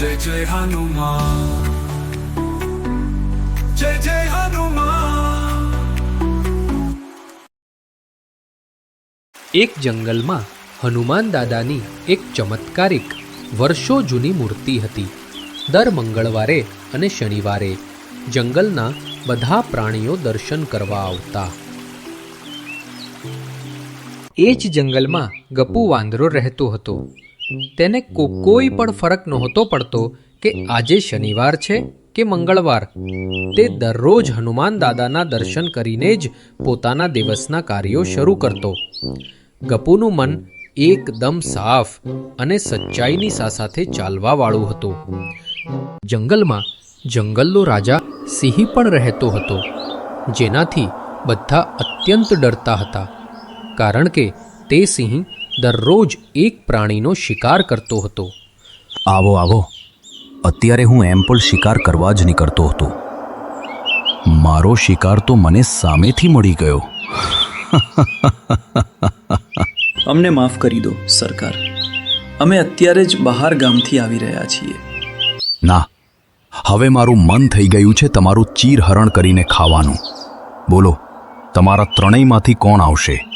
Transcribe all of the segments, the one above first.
જય જય હનુમાન. જય એક જંગલમાં હનુમાન દાદાની એક ચમત્કારિક વર્ષો જૂની મૂર્તિ હતી. દર મંગળવારે અને શનિવારે જંગલના બધા પ્રાણીઓ દર્શન કરવા આવતા. એ જ જંગલમાં ગપુ વાંદરો રહેતો હતો. તેને કોઈ પણ ફરક નહોતો પડતો કે આજે શનિવાર છે કે મંગળવાર. તે દરરોજ હનુમાન દાદાના દર્શન કરીને જ પોતાના દિવસના કાર્યો શરૂ કરતો. ગપુનું મન એકદમ સાફ અને સચ્ચાઈની સાથે ચાલવા વાળું હતું. જંગલમાં જંગલનો રાજા સિંહ પણ રહેતો હતો, જેનાથી બધા અત્યંત ડરતા હતા. કારણ કે તે સિંહ દરરોજ એક પ્રાણીનો શિકાર કરતો હતો. આવો આવો. અત્યારે હું એમ પણ શિકાર કરવા જ નીકળતો હતો. મારો શિકાર તો મને સામેથી મળી ગયો. અમને માફ કરી દો સરકાર. અમે અત્યારે જ બહાર ગામથી આવી રહ્યા છીએ. ના. હવે મારું મન થઈ ગયું છે તમારું ચીરહરણ કરીને ખાવાનું. બોલો તમારા ત્રણેયમાંથી કોણ આવશે?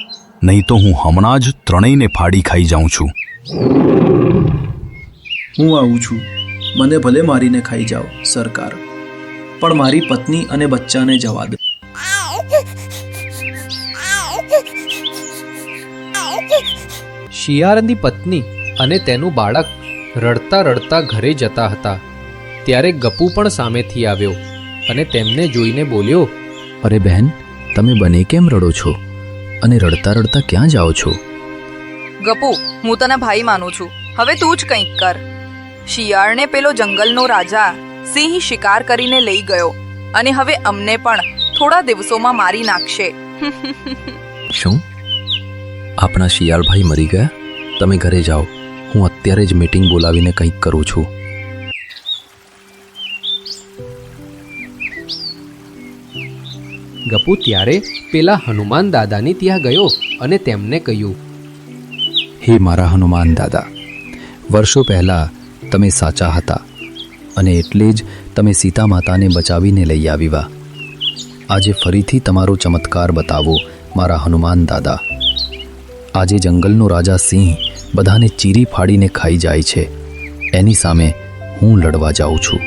નહીં તો હું હમણાં જ ત્રણેયને ફાડી ખાઈ જાઉં છું. હું આવું છું. મને ભલે મારીને ખાઈ જાઓ સરકાર. પણ મારી પત્ની અને બચ્ચાને જવા દે. શિયાળની પત્ની અને તેનું બાળક રડતા રડતા ઘરે જતા હતા. ત્યારે ગપુ પણ સામેથી આવ્યો અને તેમને જોઈને બોલ્યો અરે બહેન તમે બને કેમ રડો છો? અને રડતા રડતા ક્યાં જાઓ છો? ગપુ હું તને ભાઈ માનું છું. હવે તું જ કંઈક કર. શિયાળને પેલો જંગલનો રાજા સિંહ શિકાર કરીને લઈ ગયો અને હવે અમને પણ થોડા દિવસોમાં મારી નાખશે. શું? આપણા શિયાળભાઈ મરી ગયા? તમે ઘરે જાઓ. હું અત્યારે જ મીટિંગ બોલાવીને કંઈક કરું છું. ગપુ ત્યારે પેલા હનુમાન દાદાની ત્યાં ગયો અને તેમને કહ્યું, હે મારા હનુમાન દાદા, વર્ષો પહેલાં તમે સાચા હતા અને એટલે જ તમે સીતા માતાને બચાવીને લઈ આવ્યા આજે ફરીથી તમારો ચમત્કાર બતાવો, મારા હનુમાન દાદા. આજે જંગલનો રાજા સિંહ બધાને ચીરી ફાડીને ખાઈ જાય છે. એની સામે હું લડવા જાઉં છું.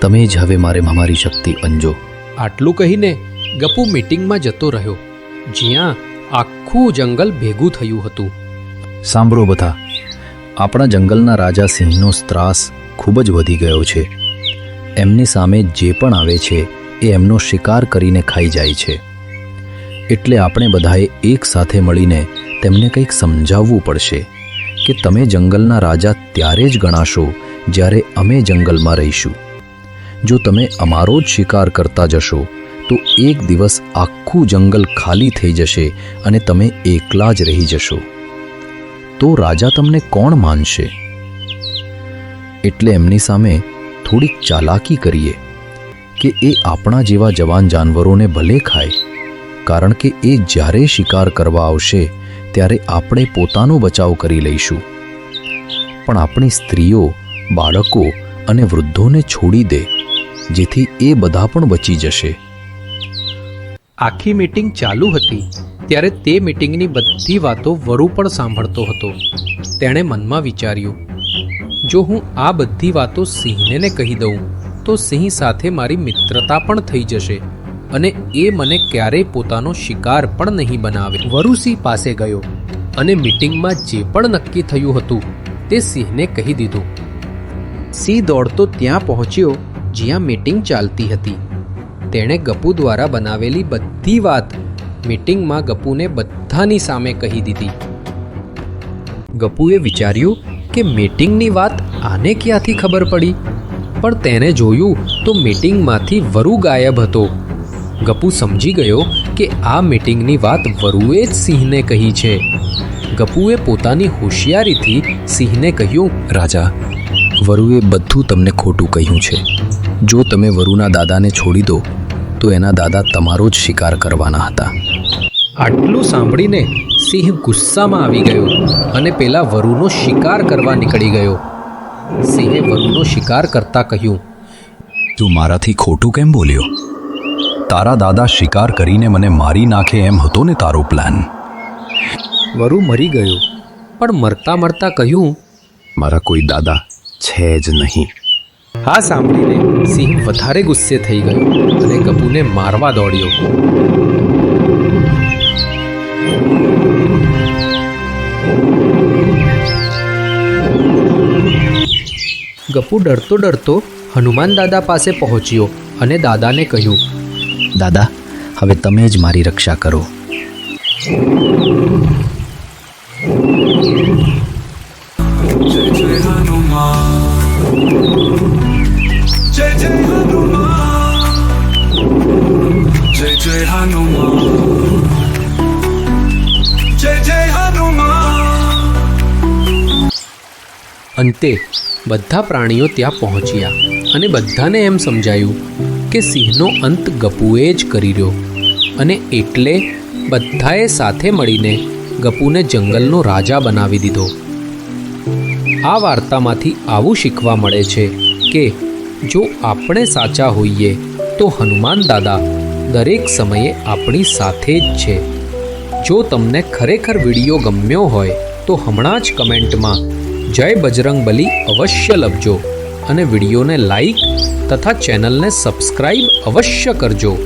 તમે જ હવે મારે મારી શક્તિ અંજો આટલું કહીને ગપુ મીટિંગમાં જતો રહ્યો. જ્યાં આખું જંગલ ભેગું થયું હતું. સાંભળો બધા, આપણા જંગલના રાજા સિંહનો ત્રાસ ખૂબ જ વધી ગયો છે. એમની સામે જે પણ આવે છે, એ એમનો શિકાર કરીને ખાઈ જાય છે. એટલે આપણે બધાએ એક સાથે મળીને તેમને કંઈક સમજાવવું પડશે કે તમે જંગલના રાજા ત્યારે જ ગણાશો જ્યારે અમે જંગલમાં રહીશું. જો તમે અમારો જ શિકાર કરતા જશો, તો એક દિવસ આખું જંગલ ખાલી થઈ જશે અને તમે એકલા જ રહી જશો. તો રાજા તમને કોણ માનશે? એટલે એમની સામે થોડીક ચાલાકી કરીએ કે એ આપણા જેવા જવાન જાનવરોને ભલે ખાય, કારણ કે એ જ્યારે શિકાર કરવા આવશે, ત્યારે આપણે પોતાનો બચાવ કરી લઈશું. પણ આપણી સ્ત્રીઓ, બાળકો અને વૃદ્ધોને છોડી દે. જેથી એ બધા પણ બચી જશે. આખી મીટિંગ ચાલુ હતી, ત્યારે તે મીટિંગની બધી વાતો વરુ પણ સાંભળતો હતો. તેણે મનમાં વિચાર્યું, જો હું આ બધી વાતો સિંહને કહી દઉં, તો સિંહ સાથે મારી મિત્રતા પણ થઈ જશે અને એ મને ક્યારેય પોતાનો શિકાર પણ નહીં બનાવે. વરુસિંહ પાસે ગયો અને મીટિંગમાં જે પણ નક્કી થયું હતું, તે સિંહને કહી દીધું. સિંહ દોડતો ત્યાં પહોંચ્યો જ્યાં મીટિંગ ચાલતી હતી. તેણે ગપુ દ્વારા બનાવેલી બધી વાત મીટિંગમાં ગપુને બધાની સામે કહી દીધી. ગપુએ વિચાર્યું કે મીટિંગની વાત આને ક્યાંથી ખબર પડી? પણ તેણે જોયું તો મીટિંગમાંથી વરુ ગાયબ હતો. ગપુ સમજી ગયો કે આ મીટિંગની વાત વરુએ જ સિંહને કહી છે. ગપુએ પોતાની હોશિયારીથી સિંહને કહ્યું, રાજા વરુએ બધું તમને ખોટું કહ્યું છે. જો તમે વરુના દાદાને છોડી દો તો એના દાદા તમારો જ શિકાર કરવાના હતા. આટલું સાંભળીને સિંહ ગુસ્સામાં આવી ગયો અને પેલા વરુનો શિકાર કરવા નીકળી ગયો. સિંહે વરુનો શિકાર કરતા કહ્યું તું મારાથી ખોટું કેમ બોલ્યો? તારા દાદા શિકાર કરીને મને મારી નાખે એમ હતો ને તારો પ્લાન વરુ મરી ગયો પણ મરતા મરતા કહ્યું મારા કોઈ દાદા છે જ નહીં. આ સાંભળીને સિંહ વધારે ગુસ્સે થઈ ગયો અને ગપુને મારવા દોડ્યો. ગપુ ડરતો ડરતો હનુમાન દાદા પાસે પહોંચ્યો અને દાદાને કહ્યું દાદા હવે તમે જ મારી રક્ષા કરો. હનુમાન. જય જય હનુમાન. અંતે બધા પ્રાણીઓ ત્યાં પહોંચ્યા અને બધાને એમ સમજાયું કે સિંહનો અંત ગપુએ જ કરી રહ્યો અને એટલે બધાએ સાથે મળીને ગપુને જંગલનો રાજા બનાવી દીધો. આ વાર્તામાંથી આવું શીખવા મળે છે કે જો આપણે સાચા હોઈએ તો હનુમાન દાદા દરેક સમયે આપણી સાથે જ છે. જો તમને ખરેખર વીડિયો ગમ્યો હોય, તો હમણાં જ કમેન્ટમાં જય બજરંગ બલી અવશ્ય લખજો અને વિડીયોને લાઈક તથા ચેનલને સબસ્ક્રાઈબ અવશ્ય કરજો.